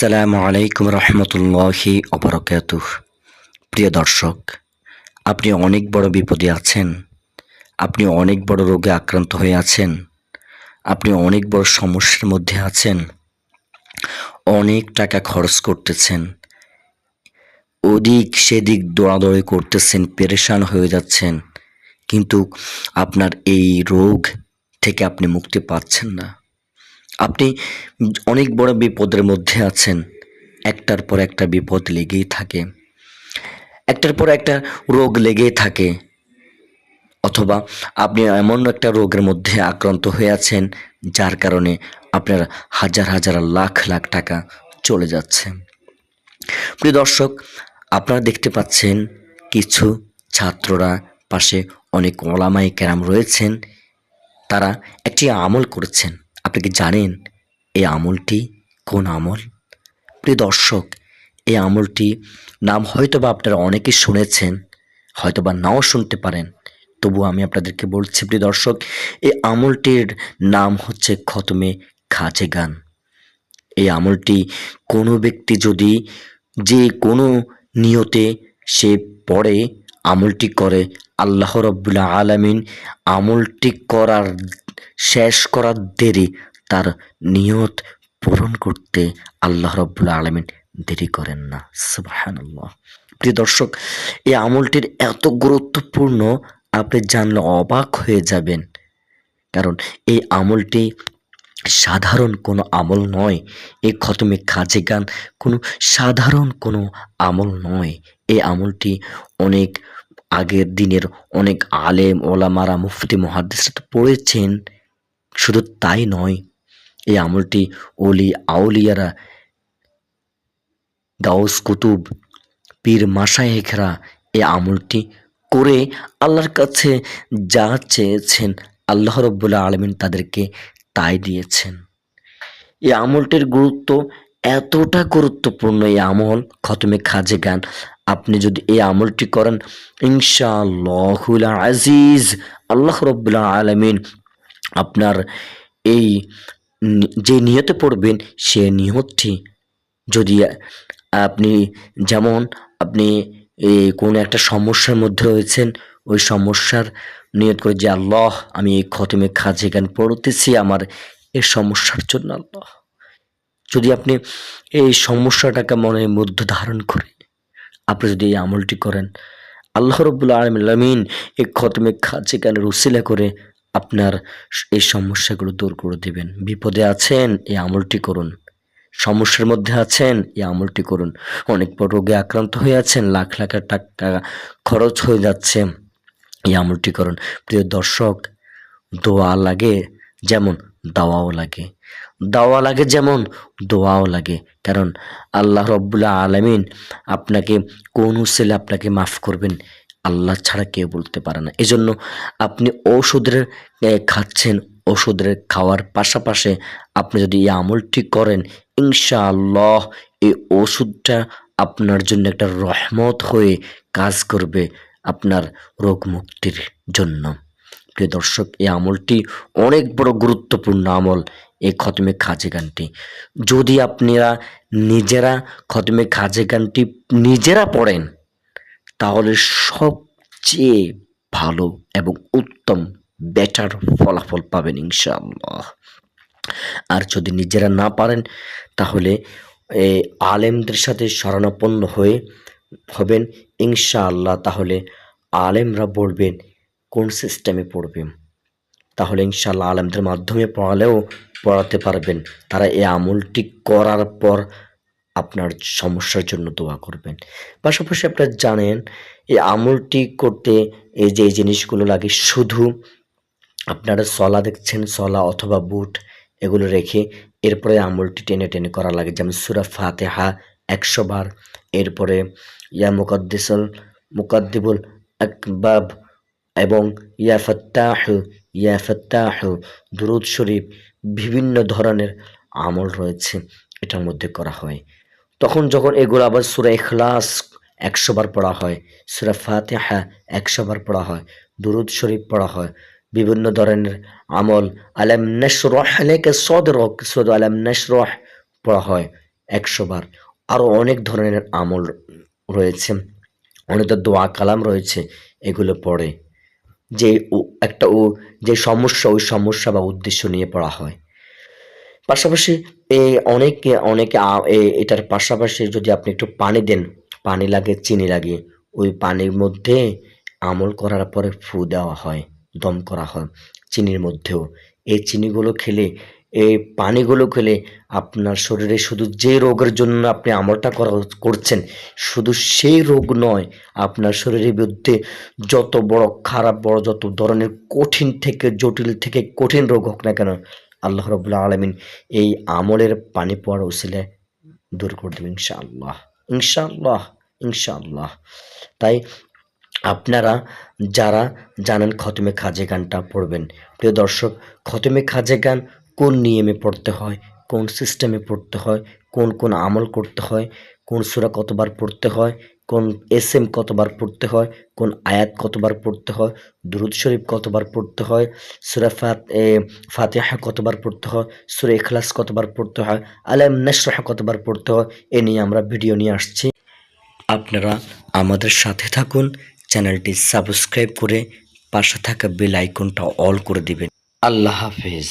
আসসালামু আলাইকুম রহমতুল্লাহি অবরকাত প্রিয় দর্শক, আপনি অনেক বড় বিপদে আছেন, আপনি অনেক বড় রোগে আক্রান্ত হয়ে আছেন, আপনি অনেক বড় সমস্যার মধ্যে আছেন, অনেক টাকা খরচ করতেছেন ওদিক সেদিক দৌড়াদৌড়ি করতেছেন, পেরেশান হয়ে যাচ্ছেন, কিন্তু আপনার এই রোগ থেকে আপনি মুক্তি পাচ্ছেন না। আপনি অনেক বড় বিপদের মধ্যে আছেন। একটার পর একটা বিপদ লেগেই থাকে। একটার পর একটা রোগ লেগেই থাকে। অথবা আপনি এমন একটা রোগের মধ্যে আক্রান্ত হয়ে আছেন, যার কারণে আপনার হাজার হাজার লাখ লাখ টাকা চলে যাচ্ছে। প্রিয় দর্শক, আপনারা দেখতে পাচ্ছেন কিছু ছাত্ররা পাশে অনেক ওলামাই ক্যারাম রয়েছেন। তারা একটি আমল করেছেন। আপনি কি জানেন এই আমলটি কোন আমল? প্রিয় দর্শক, এই আমলটি নাম হয়তো বা আপনারা অনেকেই শুনেছেন হয়তো বা নাও শুনতে পারেন। তবু আমি আপনাদেরকে বলছি, প্রিয় দর্শক, এই আমলটির নাম হচ্ছে খতমে খাজে গান। এই আমলটি কোনো ব্যক্তি যদি যে কোনো নিয়তে সে পড়ে, আমলটি করে, আল্লাহ রব্বুল্লা আলমিন আমলটি করার শেষ করার দেরি, তার নিয়ত পূরণ করতে আল্লাহ রব্বুল্লা আলমিন দেরি করেন না। প্রিয় দর্শক, এই আমলটির এত গুরুত্বপূর্ণ, আপনি জানলে অবাক হয়ে যাবেন। কারণ এই আমলটি সাধারণ কোনো আমল নয়, এই খতমে খাজে গান কোনো সাধারণ কোনো আমল নয়। এই আমলটি অনেক আগের দিনের অনেক আলেম, ওলামারা, মুফতি মহাদিসরা পড়েছেন। শুধু তাই নয়, এই আমলটি ওলি আউলিয়ারা গাউস কুতুব, পীর মাসায়েখরা এই আমলটি করে আল্লাহর কাছে যা চেয়েছেন আল্লাহ রব্বুল্লা আলমিন তাদেরকে তাই দিয়েছেন। এই আমলটির গুরুত্ব এতটা গুরুত্বপূর্ণ, এই আমল খতমে খাজে গান আপনি যদি এই আমলটি করেন, ইনশাআল্লাহুল আজিজ, আল্লাহ রব্বুল্লা আলমিন আপনার এই যে নিয়তে পড়বেন, সে নিয়তটি যদি আপনি যেমন আপনি কোনো একটা সমস্যার মধ্যে রয়েছেন, ওই সমস্যার নিয়ত করে যে, আল্লাহ, আমি এই খতমে খাজে গান পড়তেছি, আমার এই সমস্যার জন্য আল্লাহ। যদি আপনি এই সমস্যাটাকে মনের মধ্যে ধারণ করে আপনি যদি এই আমলটি করেন, আল্লাহ রব্বুল আলমিন এই খতমে খাজে গানের উসিলা করে আপনার এই সমস্যাগুলো দূর করে দেবেন। বিপদে আছেন, এই আমলটি করুন। সমস্যার মধ্যে আছেন, এই আমলটি করুন। অনেক বড় রোগে আক্রান্ত হয়ে আছেন, লাখ লাখ টাকা খরচ হয়ে যাচ্ছে, এই আমলটি করুন। প্রিয় দর্শক, দোয়া লাগে, যেমন দাওয়াও লাগে। দাওয়া লাগে যেমন, দোয়াও লাগে। কারণ আল্লাহ রব্বুল্লাহ আলমিন আপনাকে কোন ছেলে আপনাকে মাফ করবেন, আল্লাহ ছাড়া কেউ বলতে পারে না। এজন্য আপনি ঔষধের খাচ্ছেন ওষুধের খাওয়ার পাশাপাশি আপনি যদি এই আমলটি করেন, ইনশাআল্লাহ এই ওষুধটা আপনার জন্য একটা রহমত হয়ে কাজ করবে আপনার রোগ মুক্তির জন্য। প্রিয় দর্শক, এই আমলটি অনেক বড় গুরুত্বপূর্ণ আমল। এই খতমে খাজে গানটি। যদি আপনারা নিজেরা খতমে খাজে গানটি নিজেরা পড়েন, তাহলে সবচেয়ে ভালো এবং উত্তম বেটার ফলাফল পাবেন ইনশাআল্লাহ। আর যদি নিজেরা না পারেন, তাহলে আলেমদের সাথে শরণাপন্ন হয়ে হবেন ইনশাআল্লাহ। তাহলে আলেমরা বলবেন কোন সিস্টেমে পড়বেন? তাহলে ইনশাআল্লাহ আলেমদের মাধ্যমে পড়ালেও পড়াতে পারবেন। তারা এই আমলটি করার পর আপনার সমস্যার জন্য দোয়া করবেন। পাশাপাশি আপনারা জানেন, এই আমলটি করতে এই যে জিনিসগুলো লাগে শুধু আপনারা সলা দেখছেন, সলা অথবা বুট, এগুলো রেখে এরপরে আমলটি টেনে টেনে করা লাগে। যেমন সুরা ফাতেহা একশো বার, এরপরে ইয়া মুকদ্দিসল, মুকদ্দিবুল আকবাব এবং ইয়া ফত্তাহ ইয়া দুরুদ শরীফ, বিভিন্ন ধরনের আমল রয়েছে, এটার মধ্যে করা হয়। তখন যখন এগুলো আবার সুরা এখলাস একশো বার পড়া হয়, সুরা ফাতেহা একশো বার পড়া হয়, দুরুদ শরীফ পড়া হয়, বিভিন্ন ধরনের আমল, আলাম নশরহ লেকে সদরক শুধু আলাম নশরহ পড়া হয় একশো বার। আরও অনেক ধরনের আমল রয়েছে অনেকটা দোয়া কালাম রয়েছে, এগুলো পড়ে। যে একটা ও, যে সমস্যা, ওই সমস্যা বা উদ্দেশ্য নিয়ে পড়া হয়। পাশাপাশি এই অনেকে অনেকে এটার পাশাপাশি যদি আপনি একটু পানি দেন, পানি লাগে চিনি লাগে ওই পানির মধ্যে আমল করার পরে ফু দেওয়া হয়, দম করা হয়, চিনির মধ্যেও। এই চিনিগুলো খেলে এই পানিগুলো খেলে আপনার শরীরে শুধু যে রোগের জন্য আপনি আমলটা করা করছেন, শুধু সেই রোগ নয়, আপনার শরীরের বিরুদ্ধে যত বড় খারাপ, বড় যত ধরনের কঠিন থেকে, জটিল থেকে কঠিন রোগ হোক না কেন, আল্লাহ রবুল্লা আলমিন এই আমলের পানি পড়ার উসিলে দূর করে দেবেন ইনশাআল্লাহ ইনশাআল্লাহ ইনশাআল্লাহ। তাই আপনারা যারা জানেন খতমে খাজে গানটা পড়বেন। প্রিয় দর্শক, খতমে খাজে গান কোন নিয়মে পড়তে হয়, কোন সিস্টেমে পড়তে হয়, কোন কোন আমল করতে হয়, কোন সুরা কতবার পড়তে হয়, কোন এস এম কতবার পড়তে হয়, কোন আয়াত কতবার পড়তে হয়, দুরুদ শরীফ কতবার পড়তে হয়, সূরা ফাত ফাতেহা কতবার পড়তে হয়, সূরা ইখলাস কতবার পড়তে হয়, আলাম নাশরাহ কতবার পড়তে হয়, এ নিয়ে আমরা ভিডিও নিয়ে আসছি। আপনারা আমাদের সাথে থাকুন, চ্যানেলটি সাবস্ক্রাইব করে পাশে থাকা বেল আইকনটা অল করে দিবেন। আল্লাহ হাফেজ।